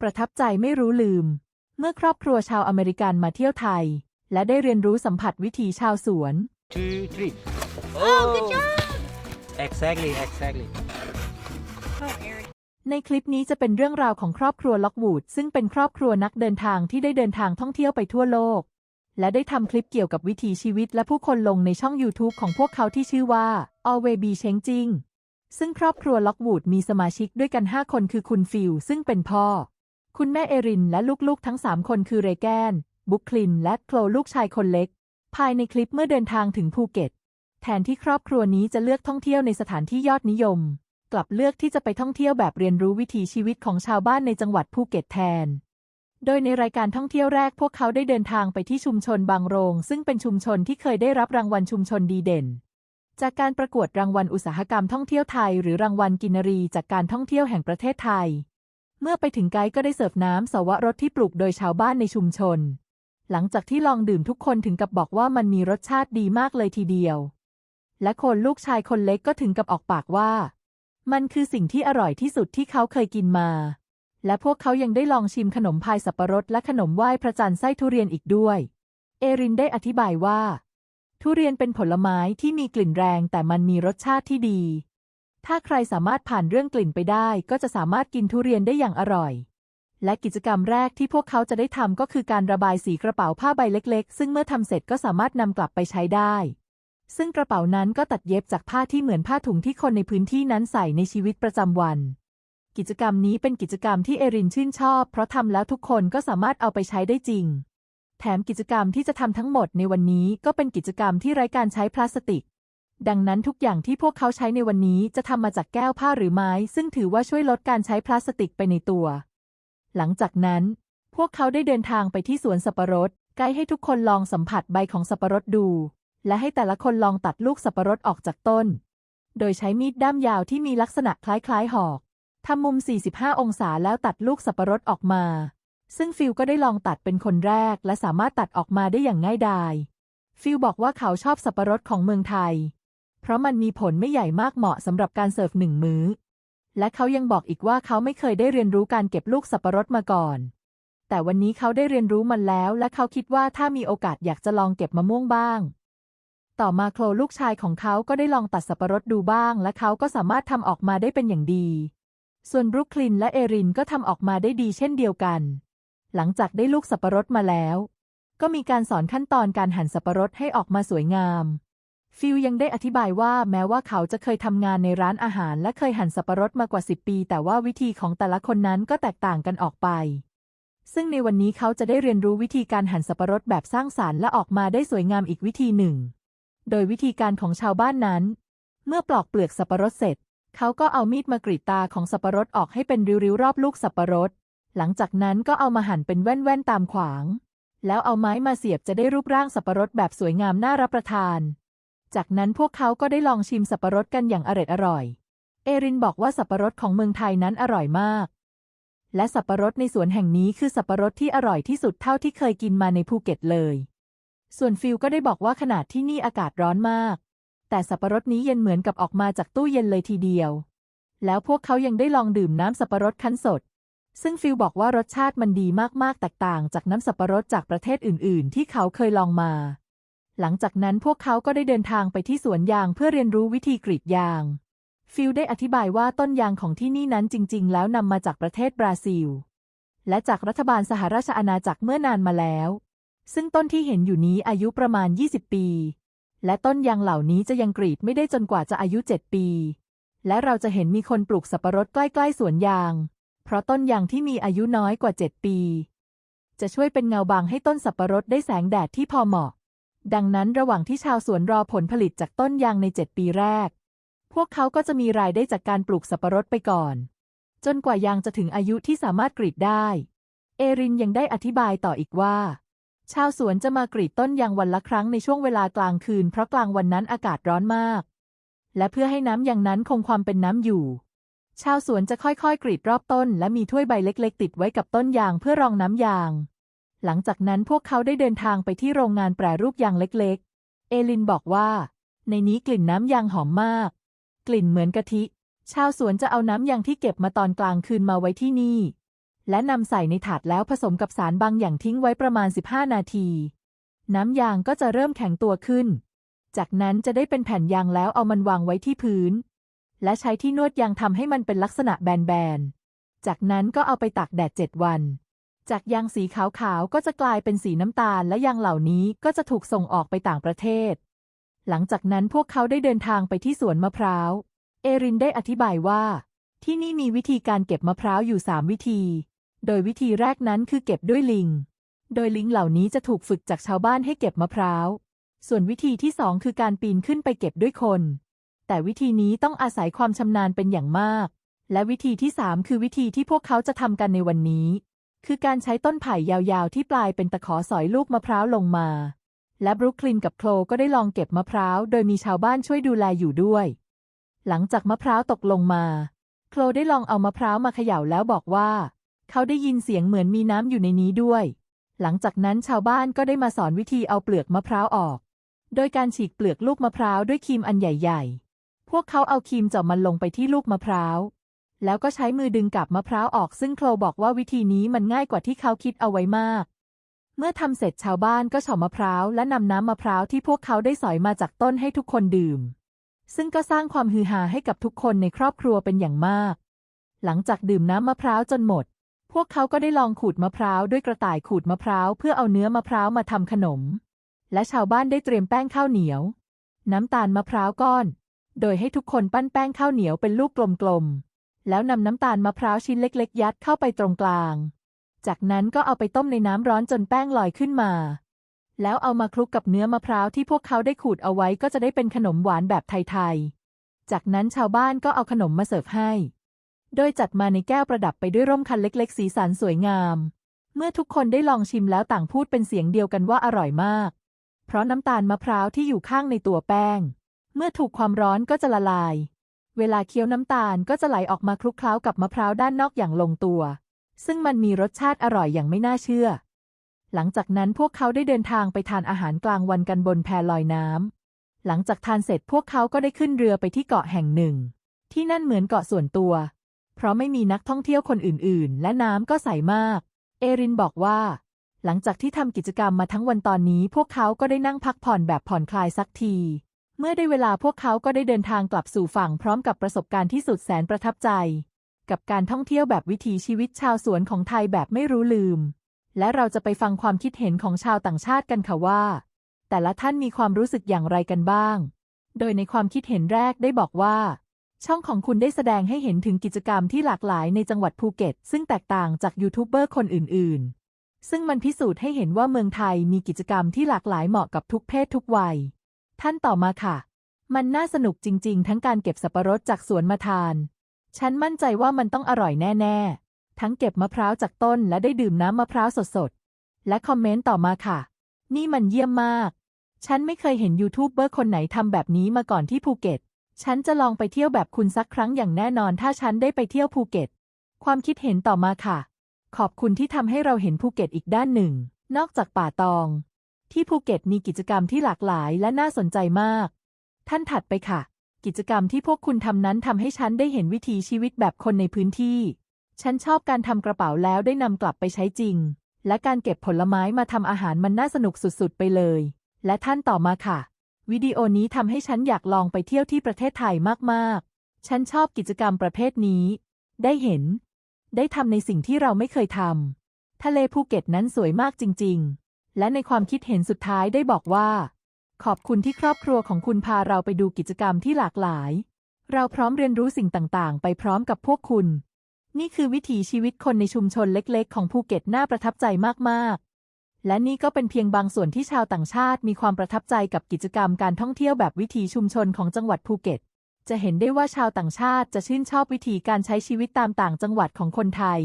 ประทับใจไม่รู้ลืม เมื่อครอบครัวชาวอเมริกันมาเที่ยวไทย และได้เรียนรู้สัมผัสวิถีชาวสวน two, three. Oh, good job! Exactly, exactly. Oh, Aaron. ในคลิปนี้จะเป็นเรื่องราวของครอบครัวล็อกวูดซึ่งเป็นครอบครัวนักเดินทางที่ได้เดินทางท่องเที่ยวไปทั่วโลก และได้ทำคลิปเกี่ยวกับวิถีชีวิตและผู้คนลงในช่อง YouTube ของพวกเขาที่ชื่อว่า Always Be Changing ซึ่งครอบครัวล็อกวูดมีสมาชิกด้วยกัน 5 คนคือคุณฟิลซึ่งเป็นพ่อ คุณแม่เอรินและลูกๆทั้ง 3 คนคือเรแกน บุคคลิน และโคลลูกชายคนเล็ก ภายในคลิปเมื่อเดินทางถึงภูเก็ต แทนที่ครอบครัวนี้จะเลือกท่องเที่ยวในสถานที่ยอดนิยม กลับเลือกที่จะไปท่องเที่ยวแบบเรียนรู้วิถีชีวิตของชาวบ้านในจังหวัดภูเก็ตแทน โดยในรายการท่องเที่ยวแรกพวกเขาได้เดินทางไปที่ชุมชนบางโรง ซึ่งเป็นชุมชนที่เคยได้รับรางวัลชุมชนดีเด่น จากการประกวดรางวัลอุตสาหกรรมท่องเที่ยวไทย หรือรางวัลกินรีจากการท่องเที่ยวแห่งประเทศไทย เมื่อไปถึงไกด์ก็ได้เสิร์ฟน้ำสวรสที่ปลูกโดยชาวบ้านในชุมชน หลังจากที่ลองดื่มทุกคนถึงกับบอกว่ามันมีรสชาติดีมากเลยทีเดียว และคนลูกชายคนเล็กก็ถึงกับออกปากว่า มันคือสิ่งที่อร่อยที่สุดที่เขาเคยกินมา และพวกเขายังได้ลองชิมขนมพายสับปะรดและขนมไหว้พระจันทร์ไส้ทุเรียนอีกด้วย เอรินได้อธิบายว่า ทุเรียนเป็นผลไม้ที่มีกลิ่นแรงแต่มันมีรสชาติที่ดี ถ้าใครสามารถผ่านเรื่องกลิ่นไปได้ ก็จะสามารถกินทุเรียนได้อย่างอร่อย และกิจกรรมแรกที่พวกเขาจะได้ทำก็คือการระบายสีกระเป๋าผ้าใบเล็กๆ ซึ่งเมื่อทำเสร็จก็สามารถนำกลับไปใช้ได้ ซึ่งกระเป๋านั้นก็ตัดเย็บจากผ้าที่เหมือนผ้าถุงที่คนในพื้นที่นั้นใส่ในชีวิตประจำวัน กิจกรรมนี้เป็นกิจกรรมที่เอรินชื่นชอบ เพราะทำแล้วทุกคนก็สามารถเอาไปใช้ได้จริง แถมกิจกรรมที่จะทำทั้งหมดในวันนี้ก็เป็นกิจกรรมที่ไร้การใช้พลาสติก ดังนั้นทุกอย่างที่พวกเขาใช้ในวันนี้จะทำมาจากแก้วผ้าหรือไม้ ซึ่งถือว่าช่วยลดการใช้พลาสติกไปในตัว หลังจากนั้น พวกเขาได้เดินทางไปที่สวนสับปะรดไกด์ให้ทุกคนลองสัมผัสใบของสับปะรดดู และให้แต่ละคนลองตัดลูกสับปะรดออกจากต้น โดยใช้มีดด้ามยาวที่มีลักษณะคล้ายๆหอกทำมุม 45 องศาแล้วตัดลูกสับปะรดออกมา ซึ่งฟิลก็ได้ลองตัดเป็นคนแรก และสามารถตัดออกมาได้อย่างง่ายดาย ฟิลบอกว่าเขาชอบสับปะรดของเมืองไทย เพราะมันมีผลไม่ใหญ่มากเหมาะสำหรับการเสิร์ฟหนึ่งมื้อ และเขายังบอกอีกว่าเขาไม่เคยได้เรียนรู้การเก็บลูกสับปะรดมาก่อน แต่วันนี้เขาได้เรียนรู้มันแล้ว และเขาคิดว่าถ้ามีโอกาสอยากจะลองเก็บมะม่วงบ้าง ต่อมาโคลลูกชายของเขาก็ได้ลองตัดสับปะรดดูบ้าง และเขาก็สามารถทำออกมาได้เป็นอย่างดี ส่วนบรุคลินและเอรินก็ทำออกมาได้ดีเช่นเดียวกัน หลังจากได้ลูกสับปะรดมาแล้ว ก็มีการสอนขั้นตอนการหั่นสับปะรดให้ออกมาสวยงาม ฟิลยังได้อธิบายว่าแม้ว่าเขาจะเคยทำงานในร้านอาหารและเคยหั่นสับปะรดมากว่า 10 ปี แต่ว่าวิธีของแต่ละคนนั้นก็แตกต่างกันออกไป ซึ่งในวันนี้เขาจะได้เรียนรู้วิธีการหั่นสับปะรดแบบสร้างสารรค์และออกมาได้สวยงามอีกวิธีหนึ่ง โดยวิธีการของชาวบ้านนั้น เมื่อปลอกเปลือกสับปะรดเสร็จ เขาก็เอามีดมากรีดตาของสับปะรดออกให้เป็นริ้วๆรอบลูกสับปะรด หลังจากนั้นก็เอามาหั่นเป็นแว่นๆตามขวาง แล้วเอาไม้มาเสียบจะได้รูปร่างสับปะรดแบบสวยงามน่ารับประทาน จากนั้นพวกเขาก็ได้ลองชิมสับปะรดกันอย่างอร็ดอร่อย เอรินบอกว่าสับปะรดของเมืองไทยนั้นอร่อยมาก และสับปะรดในสวนแห่งนี้คือสับปะรดที่อร่อยที่สุดเท่าที่เคยกินมาในภูเก็ตเลย ส่วนฟิลก็ได้บอกว่าขนาดที่นี่อากาศร้อนมาก แต่สับปะรดนี้เย็นเหมือนกับออกมาจากตู้เย็นเลยทีเดียว แล้วพวกเขายังได้ลองดื่มน้ำสับปะรดคั้นสด ซึ่งฟิลบอกว่ารสชาติมันดีมากๆแตกต่างจากน้ำสับปะรดจากประเทศอื่น ๆ ที่เขาเคยลองมา หลังจากนั้นพวกเขาก็ได้เดินทางไปที่สวนยางเพื่อเรียนรู้วิธีกรีดยาง ฟิลได้อธิบายว่าต้นยางของที่นี่นั้นจริง ๆ แล้วนำมาจากประเทศบราซิล และจากรัฐบาลสหราชอาณาจักรเมื่อนานมาแล้ว ซึ่งต้นที่เห็นอยู่นี้อายุประมาณ 20 ปี และต้นยางเหล่านี้จะยังกรีดไม่ได้จนกว่าจะอายุ 7 ปี และเราจะเห็นมีคนปลูกสับปะรดใกล้ๆสวนยาง เพราะต้นยางที่มีอายุน้อยกว่า 7 ปี จะช่วยเป็นเงาบังให้ต้นสับปะรดได้แสงแดดที่พอเหมาะ ดังนั้นระหว่างที่ชาวสวนรอผลผลิตจากต้นยางใน 7 ปีแรก พวกเขาก็จะมีรายได้จากการปลูกสับปะรดไปก่อน จนกว่ายางจะถึงอายุที่สามารถกรีดได้ เอรินยังได้อธิบายต่ออีกว่า ชาวสวนจะมากรีดต้นยางวันละครั้งในช่วงเวลากลางคืน เพราะกลางวันนั้นอากาศร้อนมาก และเพื่อให้น้ำยางนั้นคงความเป็นน้ำอยู่ ชาวสวนจะค่อยๆ กรีดรอบต้น และมีถ้วยใบเล็ก ๆ ติดไว้กับต้นยางเพื่อรองน้ำยาง หลังจากนั้นพวกเขาได้เดินทางไปที่โรงงานแปรรูปยางเล็กๆ เอลินบอกว่า ในนี้กลิ่นน้ำยางหอมมาก กลิ่นเหมือนกะทิ ชาวสวนจะเอาน้ำยางที่เก็บมาตอนกลางคืนมาไว้ที่นี่ และนำใส่ในถาดแล้วผสมกับสารบางอย่างทิ้งไว้ประมาณ 15 นาที น้ำยางก็จะเริ่มแข็งตัวขึ้น จากนั้นจะได้เป็นแผ่นยางแล้วเอามันวางไว้ที่พื้น และใช้ที่นวดยางทำให้มันเป็นลักษณะแบนๆ จากนั้นก็เอาไปตากแดด7วัน จากยางสีขาวๆก็จะกลายเป็นสีน้ำตาลและยางเหล่านี้ก็จะถูกส่งออกไปต่างประเทศ หลังจากนั้นพวกเขาได้เดินทางไปที่สวนมะพร้าว เอรินได้อธิบายว่า ที่นี่มีวิธีการเก็บมะพร้าวอยู่3วิธี โดยวิธีแรกนั้นคือเก็บด้วยลิง โดยลิงเหล่านี้จะถูกฝึกจากชาวบ้านให้เก็บมะพร้าว ส่วนวิธีที่สองคือการปีนขึ้นไปเก็บด้วยคน แต่วิธีนี้ต้องอาศัยความชำนาญเป็นอย่างมาก และวิธีที่สามคือวิธีที่พวกเขาจะทำกันในวันนี้ คือการใช้ต้นไผ่ยาวๆ ที่ปลายเป็นตะขอสอยลูกมะพร้าวลงมา และบรุกลินกับโคลก็ได้ลองเก็บมะพร้าว โดยมีชาวบ้านช่วยดูแลอยู่ด้วย หลังจากมะพร้าวตกลงมา โคลได้ลองเอามะพร้าวมาเขย่าแล้วบอกว่า เขาได้ยินเสียงเหมือนมีน้ำอยู่ในนี้ด้วย หลังจากนั้นชาวบ้านก็ได้มาสอนวิธีเอาเปลือกมะพร้าวออก โดยการฉีกเปลือกลูกมะพร้าวด้วยครีมอันใหญ่ ๆ พวกเขาเอาครีมเจาะมันลงไปที่ลูกมะพร้าว แล้วก็ใช้มือดึงกับมะพร้าวออกซึ่งโคลบอกว่าวิธีนี้มันง่ายกว่าที่เขาคิดเอาไว้มาก เมื่อทำเสร็จชาวบ้านก็เฉาะมะพร้าวและนำน้ำมะพร้าวที่พวกเขาได้สอยมาจากต้นให้ทุกคนดื่ม ซึ่งก็สร้างความฮือฮาให้กับทุกคนในครอบครัวเป็นอย่างมาก หลังจากดื่มน้ำมะพร้าวจนหมด พวกเขาก็ได้ลองขูดมะพร้าวด้วยกระต่ายขูดมะพร้าวเพื่อเอาเนื้อมะพร้าวมาทำขนม และชาวบ้านได้เตรียมแป้งข้าวเหนียว น้ำตาลมะพร้าวก้อน โดยให้ทุกคนปั้นแป้งข้าวเหนียวเป็นลูกกลมๆ แล้วนำน้ำตาลมะพร้าวชิ้นเล็กๆ ยัดเข้าไปตรงกลาง จากนั้นก็เอาไปต้มในน้ำร้อนจนแป้งลอยขึ้นมา แล้วเอามาคลุกกับเนื้อมะพร้าวที่พวกเขาได้ขูดเอาไว้ก็จะได้เป็นขนมหวานแบบไทยๆ จากนั้นชาวบ้านก็เอาขนมมาเสิร์ฟให้ โดยจัดมาในแก้วประดับไปด้วยร่มคันเล็ก ๆ สีสันสวยงาม เมื่อทุกคนได้ลองชิมแล้วต่างพูดเป็นเสียงเดียวกันว่าอร่อยมาก เพราะน้ำตาลมะพร้าวที่อยู่ข้างในตัวแป้ง เมื่อถูกความร้อนก็จะละลาย เวลาเคี้ยวน้ำตาลก็จะไหลออกมาคลุกเคล้ากับมะพร้าวด้านนอกอย่างลงตัว ซึ่งมันมีรสชาติอร่อยอย่างไม่น่าเชื่อ หลังจากนั้นพวกเขาได้เดินทางไปทานอาหารกลางวันกันบนแพลอยน้ำ หลังจากทานเสร็จพวกเขาก็ได้ขึ้นเรือไปที่เกาะแห่งหนึ่ง ที่นั่นเหมือนเกาะส่วนตัว เพราะไม่มีนักท่องเที่ยวคนอื่น ๆ และน้ำก็ใสมาก เอรินบอกว่า หลังจากที่ทำกิจกรรมมาทั้งวันตอนนี้ พวกเขาก็ได้นั่งพักผ่อนแบบผ่อนคลายสักที เมื่อได้เวลาพวกเขาก็ได้เดินทางกลับสู่ฝั่งพร้อมกับประสบการณ์ที่สุดแสนประทับใจ กับการท่องเที่ยวแบบวิถีชีวิตชาวสวนของไทยแบบไม่รู้ลืม และเราจะไปฟังความคิดเห็นของชาวต่างชาติกันค่ะว่า แต่ละท่านมีความรู้สึกอย่างไรกันบ้าง โดยในความคิดเห็นแรกได้บอกว่า ช่องของคุณได้แสดงให้เห็นถึงกิจกรรมที่หลากหลายในจังหวัดภูเก็ต ซึ่งแตกต่างจากยูทูบเบอร์คนอื่น ๆ ซึ่งมันพิสูจน์ให้เห็นว่าเมืองไทยมีกิจกรรมที่หลากหลายเหมาะกับทุกเพศทุกวัย ท่านต่อมาค่ะ มันน่าสนุกจริง ๆ ทั้งการเก็บสับปะรดจากสวนมาทาน ฉันมั่นใจว่ามันต้องอร่อยแน่ ๆ ทั้งเก็บมะพร้าวจากต้นและได้ดื่มน้ำมะพร้าวสดๆ และคอมเมนต์ต่อมาค่ะ นี่มันเยี่ยมมาก ฉันไม่เคยเห็นยูทูบเบอร์คนไหนทำแบบนี้มาก่อนที่ภูเก็ต ฉันจะลองไปเที่ยวแบบคุณสักครั้งอย่างแน่นอนถ้าฉันได้ไปเที่ยวภูเก็ต ความคิดเห็นต่อมาค่ะ ขอบคุณที่ทำให้เราเห็นภูเก็ตอีกด้านหนึ่ง นอกจากป่าตอง ที่ภูเก็ตมีกิจกรรมที่หลากหลายและน่าสนใจมาก ท่านถัดไปค่ะ กิจกรรมที่พวกคุณทำนั้นทำให้ฉันได้เห็นวิถีชีวิตแบบคนในพื้นที่ ฉันชอบการทำกระเป๋าแล้วได้นำกลับไปใช้จริง และการเก็บผลไม้มาทำอาหารมันน่าสนุกสุดๆ ไปเลย และท่านต่อมาค่ะ วิดีโอนี้ทำให้ฉันอยากลองไปเที่ยวที่ประเทศไทยมากๆ ฉันชอบกิจกรรมประเภทนี้ ได้เห็น ได้ทำในสิ่งที่เราไม่เคยทำทะเลภูเก็ตนั้นสวยมากจริง ๆ และในความคิดเห็นสุดท้ายได้บอกว่า ขอบคุณที่ครอบครัวของคุณพาเราไปดูกิจกรรมที่หลากหลาย เราพร้อมเรียนรู้สิ่งต่างๆ ไปพร้อมกับพวกคุณ นี่คือวิถีชีวิตคนในชุมชนเล็กๆ ของภูเก็ตน่าประทับใจมากๆ และนี่ก็เป็นเพียงบางส่วนที่ชาวต่างชาติมีความประทับใจกับกิจกรรมการท่องเที่ยวแบบวิถีชุมชนของจังหวัดภูเก็ต จะเห็นได้ว่าชาวต่างชาติจะชื่นชอบวิธีการใช้ชีวิตตามต่างจังหวัดของคนไทย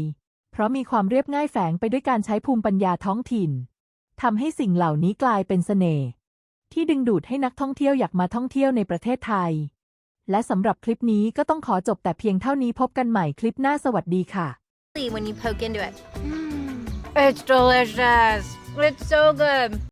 เพราะมีความเรียบง่ายแฝงไปด้วยการใช้ภูมิปัญญาท้องถิ่น ทำให้สิ่งเหล่านี้กลายเป็นเสน่ห์ที่ดึงดูดให้นักท่องเที่ยวอยากมาท่องเที่ยวในประเทศไทย และสำหรับคลิปนี้ก็ต้องขอจบแต่เพียงเท่านี้พบกันใหม่คลิปหน้าสวัสดีค่ะ When you poke into it. It's delicious. It's so good.